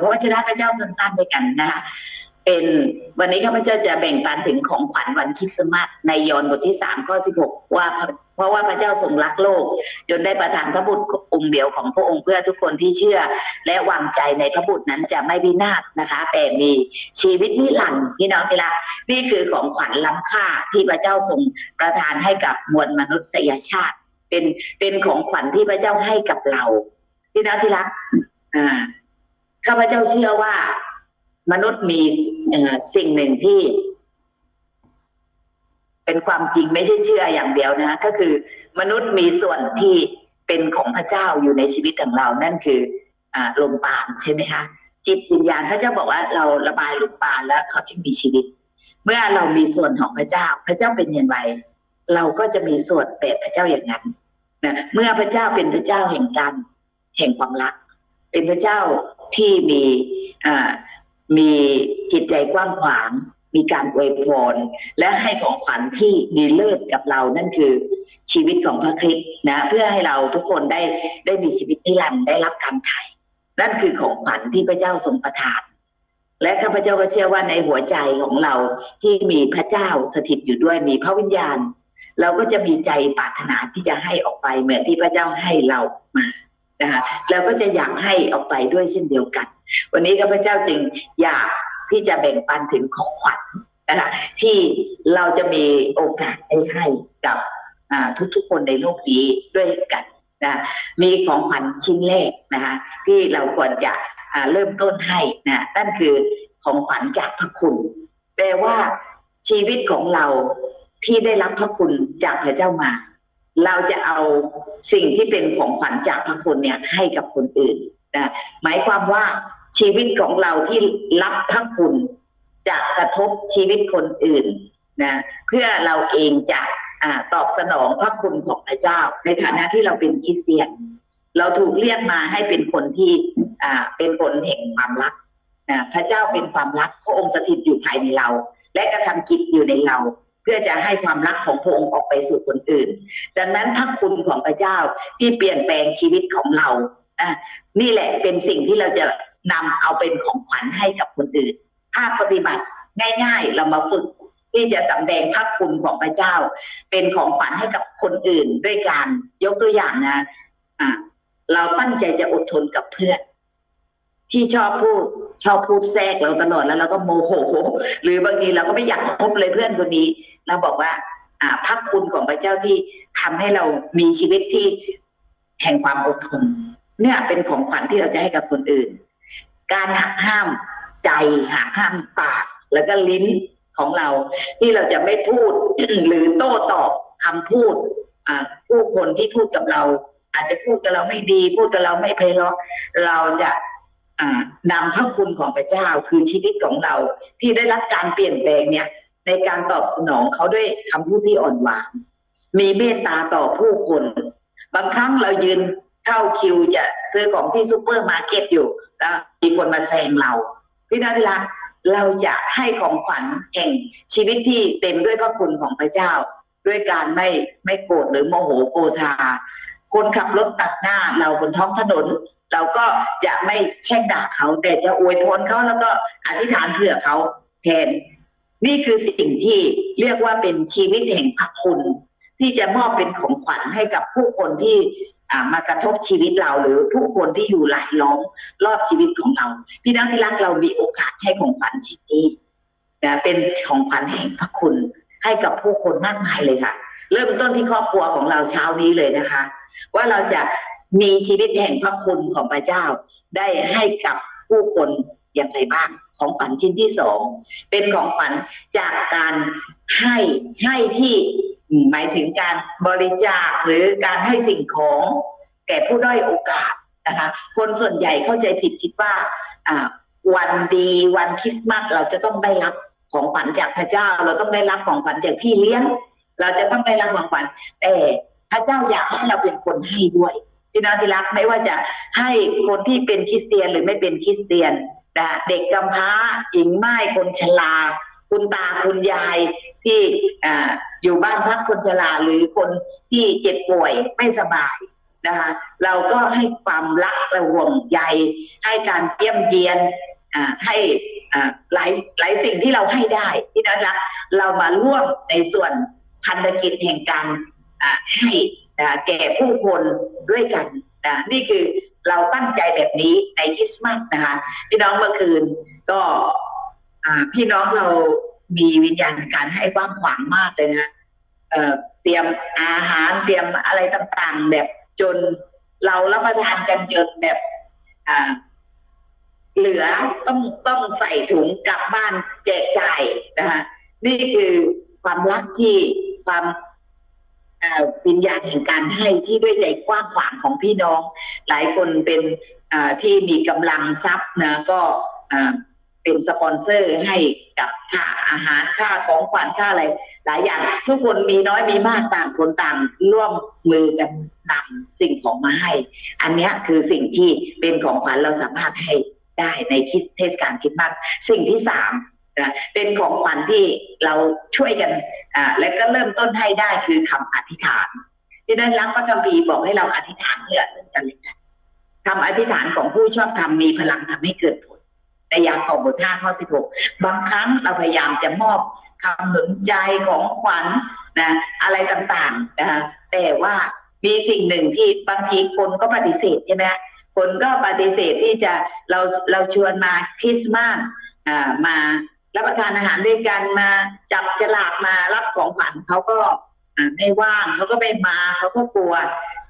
พระวจนะพระเจ้าสั้นๆด้วยกันนะคะเป็นวันนี้ข้าพเจ้าจะแบ่งปันถึงของขวัญวันคริสต์มาสในยอห์นบทที่สามข้อสิบหกว่าเพราะว่าพระเจ้าทรงรักโลก จนได้ประทานพระบุตรองค์เดียวของพระองค์เพื่อทุกคนที่เชื่อ และวางใจในพระบุตรนั้นจะไม่พินาศนะคะ แต่มีชีวิตนิรันดร์พี่น้องที่รักนี่คือของขวัญล้ำค่าที่พระเจ้าทรงประทานให้กับมวลมนุษยชาติ เป็นเป็นของขวัญที่พระเจ้าให้กับเราพี่น้องที่รักอ่า ข้าพเจ้าเชื่อว่า มนุษย์มีสิ่งหนึ่งที่ เป็นความจริงไม่ใช่เชื่ออย่างเดียวนะก็คือ มนุษย์มีส่วนที่เป็นของพระเจ้าอยู่ในชีวิตของเรา นั่นคืออลมปราณใช่ไหมคะจิตวิญญาณพระเจ้าบอกว่าเราระบายลมปราณแล้วเขาจึงมีชีวิต เมื่อเรามีส่วนของพระเจ้า พระเจ้าเป็นอย่างไร เราก็จะมีส่วนแบบพระเจ้าอย่างนั้นนะเมื่อพระเจ้าเป็นพระเจ้าแห่งการแห่งความรัก เป็นพระเจ้า ที่มีอ่ามีจิตใจกว้างขวาง มีการอวยพรและให้ของขวัญที่ดีเลิศกับเรานั่นคือชีวิตของพระคริสต์นะ เพื่อให้เราทุกคนได้ได้มีชีวิตนิรันดร์ได้รับการไถ่นั่นคือของขวัญที่พระเจ้าทรงประทาน และข้าพเจ้าก็เชื่อว่าในหัวใจของเราที่มีพระเจ้าสถิตอยู่ด้วยมีพระวิญญาณ เราก็จะมีใจปรารถนาที่จะให้ออกไปเหมือนที่พระเจ้าให้เรามา นะคะเราก็จะอยากให้ออกไปด้วยเช่นเดียวกัน วันนี้ข้าพเจ้าจึงอยากที่จะแบ่งปันถึงของขวัญนะคะที่เราจะมีโอกาสได้ให้กับทุกๆคนในโลกนี้ด้วยกันนะมีของขวัญชิ้นแรกนะคะที่เราควรจะเริ่มต้นให้นะนั่นคือของขวัญจากพระคุณแปลว่าชีวิตของเราที่ได้รับพระคุณจากพระเจ้ามา เราจะเอาสิ่งที่เป็นของขวัญจากพระคุณเนี่ยให้กับคนอื่นนะหมายความว่าชีวิตของเราที่รับพระคุณจะกระทบชีวิตคนอื่นนะเพื่อเราเองจะอตอบสนองพระคุณของพระเจ้า ในฐานะที่เราเป็นคริสเตียน เราถูกเรียกมาให้เป็นคนที่อ่าเป็นคนแห่งความรักนะพระเจ้าเป็นความรักพระองค์สถิตอยู่ภายในเรา และกระทำกิจอยู่ในเรา พื่อจะให้ความรักของพระองค์ออกไปสู่คนอื่น ดังนั้นพระคุณของพระเจ้าที่เปลี่ยนแปลงชีวิตของเราอะนี่แหละเป็นสิ่งที่เราจะนำเอาเป็นของขวัญให้กับคนอื่น ถ้าปฏิบัติง่ายๆ เรามาฝึกที่จะสำแดงพระคุณของพระเจ้า เป็นของขวัญให้กับคนอื่นด้วยการยกตัวอย่างนะอะเราตั้งใจจะอดทนกับเพื่อนที่ชอบพูด ชอบพูดแทรกเราตลอดแล้วเราก็โมโห หรือบางทีเราก็ไม่อยากคบเลยเพื่อนคนนี้เราบอกว่า อ่าพักคุณของพระเจ้าที่ทำให้เรามีชีวิตที่แห่งความอดทนเนี่ยเป็นของขวัญที่เราจะให้กับคนอื่น การหักห้ามใจหักห้ามปาก แล้วก็ลิ้นของเรา ที่เราจะไม่พูดหรือโต้ตอบคำพูดอ่าผู้คนที่พูดกับเรา อาจจะพูดกับเราไม่ดี พูดกับเราไม่เพลาะเราจะ นำพระคุณของพระเจ้าคือชีวิตของเรา ที่ได้รับการเปลี่ยนแปลงเนี่ย ในการตอบสนองเขาด้วยคำพูดที่อ่อนหวาน มีเมตตาต่อผู้คน บางครั้งเรายืนเข้าคิวจะซื้อของที่ซูเปอร์มาร์เก็ตอยู่ แล้วมีคนมาแซงเรา พี่นาทีรักเราจะให้ของขวัญแห่งชีวิตที่เต็มด้วยพระคุณของพระเจ้า ด้วยการไม่ไม่โกรธหรือโมโหโกธาคนขับรถตัดหน้าเราบนท้องถนน เราก็จะไม่แช่งด่าเขา แต่จะอวยพรเขาแล้วก็อธิษฐานเผื่อเขาแทน นี่คือสิ่งที่เรียกว่าเป็นชีวิตแห่งพระคุณ ที่จะมอบเป็นของขวัญให้กับผู้คนที่มากระทบชีวิตเราหรือผู้คนที่อยู่หลายล้อมรอบชีวิตของเรา พี่น้องที่รักเรามีโอกาสให้ของขวัญชิ้นนี้นะเป็นของขวัญแห่งพระคุณ ให้กับผู้คนมากมายเลยค่ะ เริ่มต้นที่ครอบครัวของเราเช้านี้เลยนะคะ ว่าเราจะ มีชีวิตแห่งพระคุณของพระเจ้า ได้ให้กับผู้คนอย่างไรบ้าง ของขวัญชิ้นที่สองเป็นของขวัญจากการให้ให้ที่หมายถึงการบริจาคหรือการให้สิ่งของแก่ผู้ด้อยโอกาสนะคะ คนส่วนใหญ่เข้าใจผิดคิดว่าอ่าวันดีวันคริสต์มาสเราจะต้องได้รับของขวัญจากพระเจ้า เราต้องได้รับของขวัญจากพี่เลี้ยง เราจะต้องได้รับของขวัญแต่พระเจ้าอยากให้เราเป็นคนให้ด้วย พี่น้องที่รักไม่ว่าจะให้คนที่เป็นคริสเตียนหรือไม่เป็นคริสเตียนเด็กกำพร้าหญิงไม้คนชราคุณตาคุณยายที่ออยู่บ้านพักคนชราหรือคนที่เจ็บป่วยไม่สบายนะคะเราก็ให้ความรักและห่วงใยให้การเยี่ยมเยียนให้หลายหลายสิ่งที่เราให้ได้ที่นั้นละเรามาร่วมในส่วนพันธกิจแห่งการให้ นะแก่ผู้คนด้วยกันนะนี่คือเราตั้งใจแบบนี้ในคริสต์มาสนะคะพี่น้องเมื่อคืนก็พี่น้องเรามีวิญญาณการให้กว้างขวางมากเลยนะเเตรียมอาหารเตรียมอะไรต่างๆ แบบจนเรารับประทานกันจนแบบเหลือต้องต้องใส่ถุงกลับบ้านแจกจ่ายนะคะนี่คือความรักที่ความ วิญญาณแห่งการให้ที่ด้วยใจกว้างขวางของพี่น้อง หลายคนเป็นที่มีกำลังทรัพย์นะก็เป็นสปอนเซอร์ให้กับค่าอาหารค่าของขวัญค่าอะไร หลายอย่างทุกคนมีน้อยมีมากต่างคนต่างร่วมมือกันนำสิ่งของมาให้ อันนี้คือสิ่งที่เป็นของขวัญเราสามารถให้ได้ในคริสเทศกาลคริสต์มาสสิ่งที่สาม นะเป็นของขวัญที่เราช่วยกันอ่าและก็เริ่มต้นให้ได้คือคำอธิษฐานที่นั้นรักพระคัมภีร์บอกให้เราอธิษฐานเพื่อซึ่งกันและกันคำอธิษฐานของผู้ชอบธรรมมีพลังทำให้เกิดผลในยากอบบทห้าข้อสิบหกบางครั้งเราพยายามจะมอบคำหนุนใจของขวัญนะอะไรต่างๆนะคะแต่ว่ามีสิ่งหนึ่งที่บางทีคนก็ปฏิเสธใช่ไหมคนก็ปฏิเสธที่จะเราเราชวนมาคริสต์มาสอ่ามา รับประทานอาหารด้วยกันมาจับฉลากมารับของขวัญเขาก็ไม่ว่างเขาก็ไม่มาเขาก็กลัว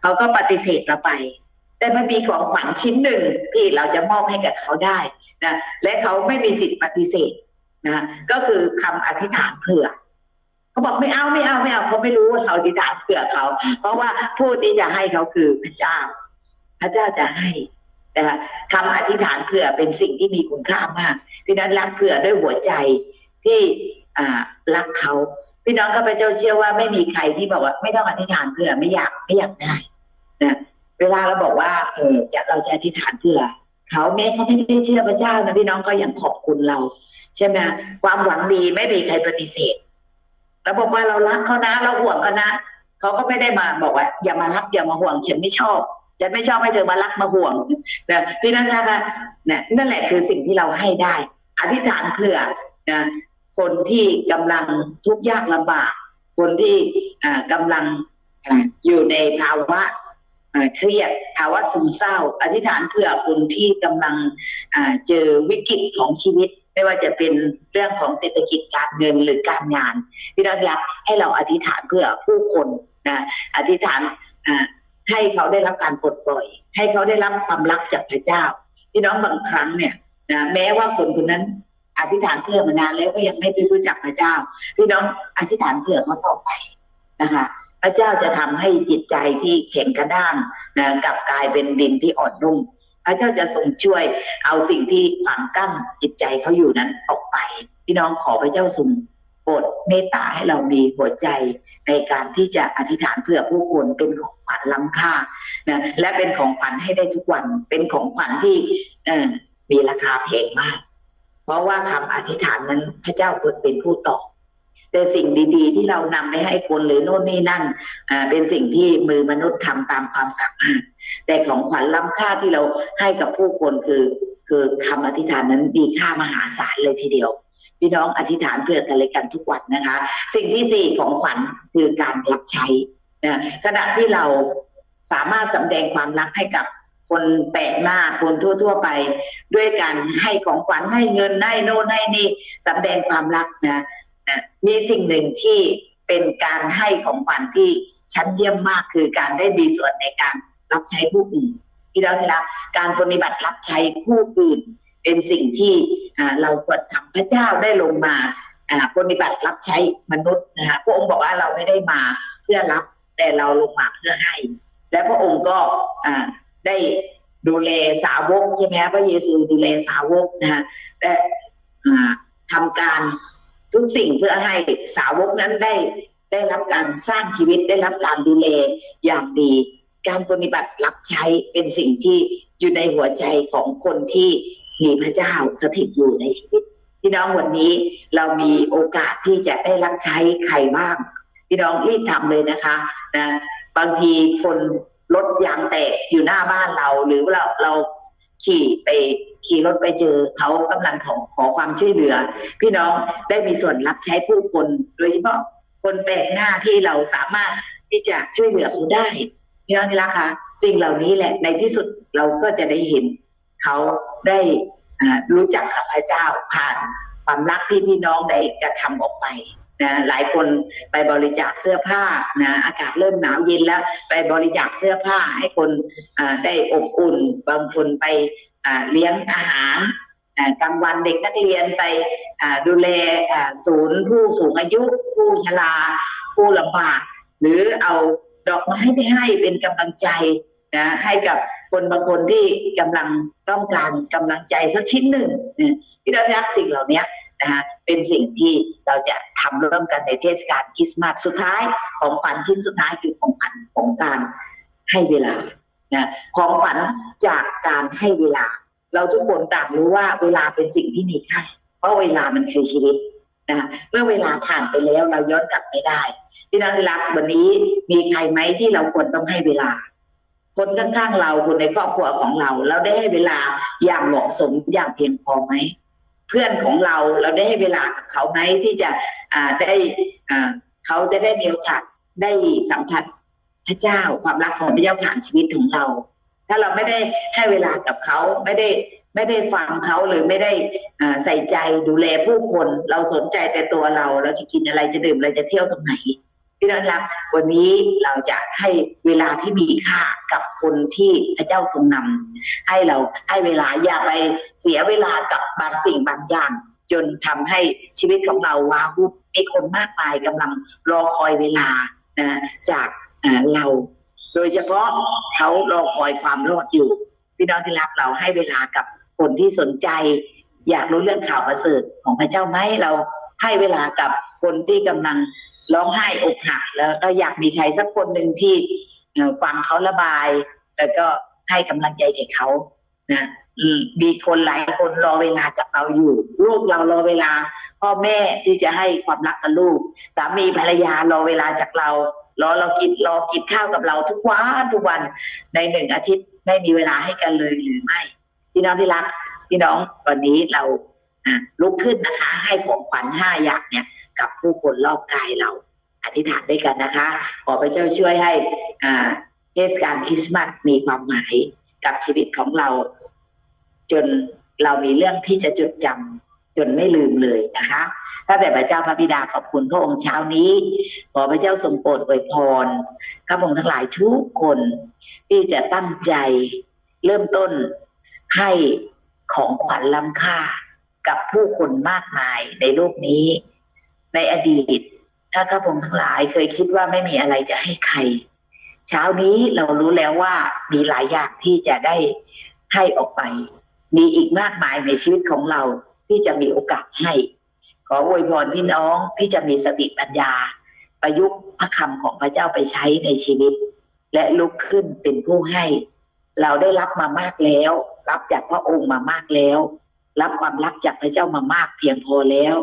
เขาก็ปฏิเสธเราไป แต่มันมีของขวัญชิ้นหนึ่งที่เราจะมอบให้กับเขาได้นะและเขาไม่มีสิทธิ์ปฏิเสธนะก็คือคำอธิษฐานเผื่อเขาบอกไม่เอาไม่เอาไม่เอาเขาไม่รู้ว่าเราอธิษฐานเผื่อเขา เพราะว่าผู้ที่จะให้เขาคือพระเจ้า พระเจ้าจะให้ นะคะคำอธิษฐานเผื่อเป็นสิ่งที่มีคุณค่ามากพี่นั้นรักเผื่อด้วยหัวใจที่รักเขาพี่น้องข้าพเจ้าเชื่อว่าไม่มีใครที่บอกว่า ไม่ต้องอธิษฐานเผื่อไม่อยากไม่อยากได้นะเวลาเราบอกว่าเออจะเราจะอธิษฐานเผื่อเขาแม้เขาไม่ได้เชื่อพระเจ้านะพี่น้องก็ยังขอบคุณเรา ใช่ไหมความหวังดีไม่มีใครปฏิเสธเราบอกว่าเรารักเขานะ เราห่วงเขานะเขาก็ไม่ได้มาบอกว่า อย่ามารักอย่ามาห่วงฉันไม่ชอบ ฉันไม่ชอบให้เธอมารักมาห่วงนะพี่นันนะคะนี่ยนั่นแหละคือสิ่งที่เราให้ได้ อธิษฐานเผื่อนะคนที่กำลังทุกข์ยากลำบาก คนที่อ่ากำลังอยู่ในภาวะเครียดภาวะซึมเศร้า อธิษฐานเผื่อคนที่กำลังเจอวิกฤตของชีวิต ไม่ว่าจะเป็นเรื่องของเศรษฐกิจการเงินหรือการงานพี่นันรักให้เราอธิษฐานเพื่อผู้คนนะอธิษฐานอ ให้เขาได้รับการปลดปล่อย ให้เขาได้รับความรักจากพระเจ้าพี่น้องบางครั้งเนี่ยนะแม้ว่าคนคนนั้นอธิษฐานเพื่อมานานแล้วก็ยังไม่ได้รู้จักพระเจ้า พี่น้องอธิษฐานเพื่อเขาต่อไปนะคะพระเจ้าจะทำให้จิตใจที่แข็งกระด้างนะกลับกลายเป็นดินที่อ่อนนุ่ม พระเจ้าจะทรงช่วยเอาสิ่งที่ขวางกั้นจิตใจเขาอยู่นั้นออกไป พี่น้องขอพระเจ้าทรง โปรดเมตตาให้เรามีหัวใจในการที่จะอธิษฐานเพื่อผู้คนเป็นของขวัญล้ำค่านะและเป็นของขวัญให้ได้ทุกวันเป็นของขวัญที่มีราคาแพงมาก เพราะว่าคำอธิษฐานนั้นพระเจ้าควรเป็นผู้ตอบแต่สิ่งดีๆ ที่เรานำไปให้คนหรือโน่นนี่นั่นเป็นสิ่งที่มือมนุษย์ทำตามความสามารถแต่ของขวัญล้ำค่าที่เราให้กับผู้คนคือ คือคำอธิษฐานนั้นมีค่ามหาศาลเลยทีเดียว พี่น้องอธิษฐานเพื่อกันเลยกันทุกวันนะคะ สิ่งที่สี่ของขวัญคือการรับใช้นะขณะที่เราสามารถสำแดงความรักให้กับคนแปลกหน้าคนทั่ว ๆ ไป ด้วยการให้ของขวัญให้เงินให้โน่นให้นี่สำแดงความรักนะนะมีสิ่งหนึ่งที่เป็นการให้ของขวัญที่ชั้นเยี่ยมมากคือการได้มีส่วนในการรับใช้ผู้อื่นที่เราที่รักการปฏิบัติรับใช้ผู้อื่น เป็นสิ่งที่ เราควรทำพระเจ้าได้ลงมาปฏิบัติรับใช้มนุษย์นะคะพระองค์บอกว่าเราไม่ได้มาเพื่อรับแต่เราลงมาเพื่อให้ และพระองค์ก็ได้ดูแลสาวกใช่ไหมพระเยซูดูแลสาวกนะคะแต่อ่าทำการทุกสิ่งเพื่อให้สาวกนั้นได้ได้รับการสร้างชีวิตได้รับการดูแลอย่างดี การปฏิบัติรับใช้เป็นสิ่งที่อยู่ในหัวใจของคนที่ มีพระเจ้าสถิตอยู่ในชีวิต พี่น้องวันนี้เรามีโอกาสที่จะได้รับใช้ใครบ้าง พี่น้องรีบทำเลยนะคะนะบางทีคนรถยางแตกอยู่หน้าบ้านเราหรือเราเราขี่ไปขี่รถไปเจอเขากำลังขอขอความช่วยเหลือ พี่น้องได้มีส่วนรับใช้ผู้คน โดยเฉพาะคนแปลกหน้าที่เราสามารถที่จะช่วยเหลือเขาได้พี่น้องที่รักคะสิ่งเหล่านี้แหละในที่สุดเราก็จะได้เห็น เขาได้รู้จักกับพระเจ้าผ่านความรักที่พี่น้องได้กระทำออกไปนะหลายคนไปบริจาคเสื้อผ้านะอากาศเริ่มหนาวเย็นแล้วไปบริจาคเสื้อผ้าให้คนได้อบอุ่น บางคนไปเลี้ยงอาหารกลางวันเด็กนักเรียนไปดูแลศูนย์ผู้สูงอายุ ผู้ชราผู้ลำบาก หรือเอาดอกไม้ไปให้เป็นกำลังใจ นะให้กับคนบางคนที่กำลังต้องการกำลังใจสักชิ้นหนึ่งนะพี่น้องรักสิ่งเหล่านี้นะคะเป็นสิ่งที่เราจะทำร่วมกันในเทศกาลคริสต์มาสสุดท้ายของขวัญชิ้นสุดท้ายคือของขวัญของการให้เวลานะของขวัญจากการให้เวลา เราทุกคนต่างรู้ว่าเวลาเป็นสิ่งที่มีค่าเพราะเวลามันคือชีวิตนะเมื่อเวลาผ่านไปแล้วเราย้อนกลับไม่ได้พี่น้องที่รักวันนี้มีใครไหมที่เราควรต้องให้เวลา คนข้างๆเราคนในครอบครัวของเรา เราได้ให้เวลาอย่างเหมาะสมอย่างเพียงพอไหมเพื่อนของเราเราได้ให้เวลากับเขาไหมที่จะอ่าได้อ่าเขาจะได้มีโอกาสได้สัมผัสพระเจ้าความรักของพระเจ้าผ่านชีวิตของเรา ถ้าเราไม่ได้ให้เวลากับเขาไม่ได้ไม่ได้ฟังเขาหรือไม่ได้อ่าใส่ใจดูแลผู้คน เราสนใจแต่ตัวเรา เราจะกินอะไรจะดื่มอะไรจะเที่ยวตรงไหน พี่น้องรักวันนี้เราจะให้เวลาที่มีค่ากับคนที่พระเจ้าทรงนำให้เราให้เวลาอย่าไปเสียเวลากับบางสิ่งบางอย่าง จนทำให้ชีวิตของเราว้าวุ่นมีคนมากมายกำลังรอคอยเวลานะจากเรา โดยเฉพาะเขารอคอยความรอดอยู่พี่น้องที่รักเราให้เวลากับคนที่สนใจ อยากรู้เรื่องข่าวประเสริฐของพระเจ้าไหมเราให้เวลากับคนที่กำลัง ร้องไห้อกหักแล้วก็อยากมีใครสักคนหนึ่งที่ฟังเขาระบาย แล้วก็ให้กำลังใจแก่เขานะมีคนหลายคนรอเวลาจากเราอยู่ ลูกเรารอเวลา พ่อแม่ที่จะให้ความรักกับลูก สามีภรรยารอเวลาจากเรา รอเรากินรอกินข้าวกับเราทุกวันทุกวันในหนึ่งอาทิตย์ไม่มีเวลาให้กันเลยหรือไม่พี่น้องที่รักพี่น้องวันนี้เราลุกขึ้นนะคะ ให้ของขวัญห้าอย่างเนี่ย กับผู้คนรอบกายเรา อธิษฐานด้วยกันนะคะ ขอพระเจ้าช่วยให้เทศกาลคริสต์มาสมีความหมายกับชีวิตของเรา จนเรามีเรื่องที่จะจดจำจนไม่ลืมเลยนะคะถ้าแต่พระเจ้าพระบิดาขอบคุณพระองค์เช้านี้ ขอพระเจ้าทรงโปรดอวยพรข้าพงทั้งหลายทุกคนที่จะตั้งใจเริ่มต้นให้ของขวัญล้ำค่ากับผู้คนมากมายในโลกนี้ ในอดีต ถ้าข้าพงทั้งหลายเคยคิดว่าไม่มีอะไรจะให้ใคร เช้านี้เรารู้แล้วว่ามีหลายอย่างที่จะได้ให้ออกไป มีอีกมากมายในชีวิตของเราที่จะมีโอกาสให้ ขออวยพรพี่น้องที่จะมีสติปัญญา ประยุกต์พระคำของพระเจ้าไปใช้ในชีวิต และลุกขึ้นเป็นผู้ให้ เราได้รับมามากแล้ว รับจากพระองค์มามากแล้ว รับความรักจากพระเจ้ามามากเพียงพอแล้ว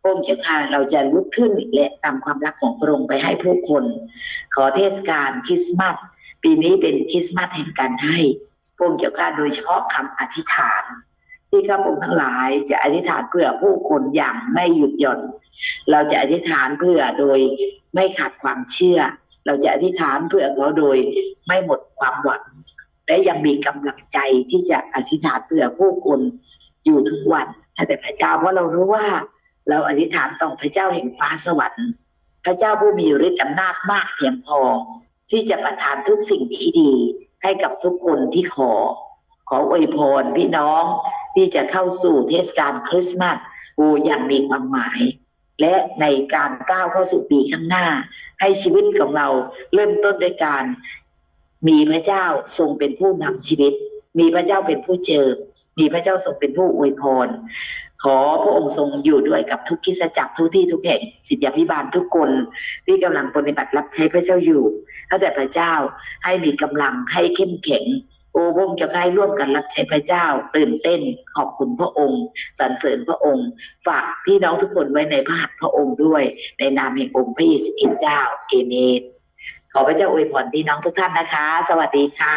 พระองค์เจ้าค่ะเราจะลุกขึ้นและนำความรักของพระองค์ไปให้ผู้คน ขอเทศกาลคริสต์มาสปีนี้เป็นคริสต์มาสแห่งการให้พระองค์เจ้าค่ะโดยเฉพาะคำอธิษฐาน ที่ข้าพงทั้งหลายจะอธิษฐานเพื่อผู้คนอย่างไม่หยุดหย่อน เราจะอธิษฐานเพื่อโดยไม่ขาดความเชื่อ เราจะอธิษฐานเพื่อเขาโดยไม่หมดความหวังและยังมีกำลังใจที่จะอธิษฐานเพื่อผู้คนอยู่ทุกวันแต่พระเจ้าเพราะเรารู้ว่า เราอธิษฐานต่อพระเจ้าแห่งฟ้าสวรรค์ พระเจ้าผู้มีฤทธิ์อำนาจมากเพียงพอ ที่จะประทานทุกสิ่งที่ดีให้กับทุกคนที่ขอ ขออวยพรพี่น้องที่จะเข้าสู่เทศกาลคริสต์มาสโอ้อย่างมีความหมาย และในการก้าวเข้าสู่ปีข้างหน้า ให้ชีวิตของเราเริ่มต้นด้วยการ มีพระเจ้าทรงเป็นผู้นำชีวิต มีพระเจ้าเป็นผู้เจิมมีพระเจ้าทรงเป็นผู้อวยพร ขอพระองค์ทรงอยู่ด้วยกับทุกคิสตจักรทุกที่ทุกแห่งสิทธิพิบาลทุกคนที่กำลังปฏิบัติรับใช้พระเจ้าอยู่ข้าแต่พระเจ้าให้มีกำลังให้เข้มแข็งโอ้พระองค์จะให้ร่วมกันรับใช้พระเจ้า ตื่นเต้นขอบคุณพระองค์สรรเสริญพระองค์ ฝากพี่น้องทุกคนไว้ในพระหัตถ์พระองค์ด้วย ในนามแห่งองค์พระเยซูคริสต์เจ้าเอเมนขอพระเจ้าอวยพรพี่น้องทุกท่านนะคะ สวัสดีค่ะ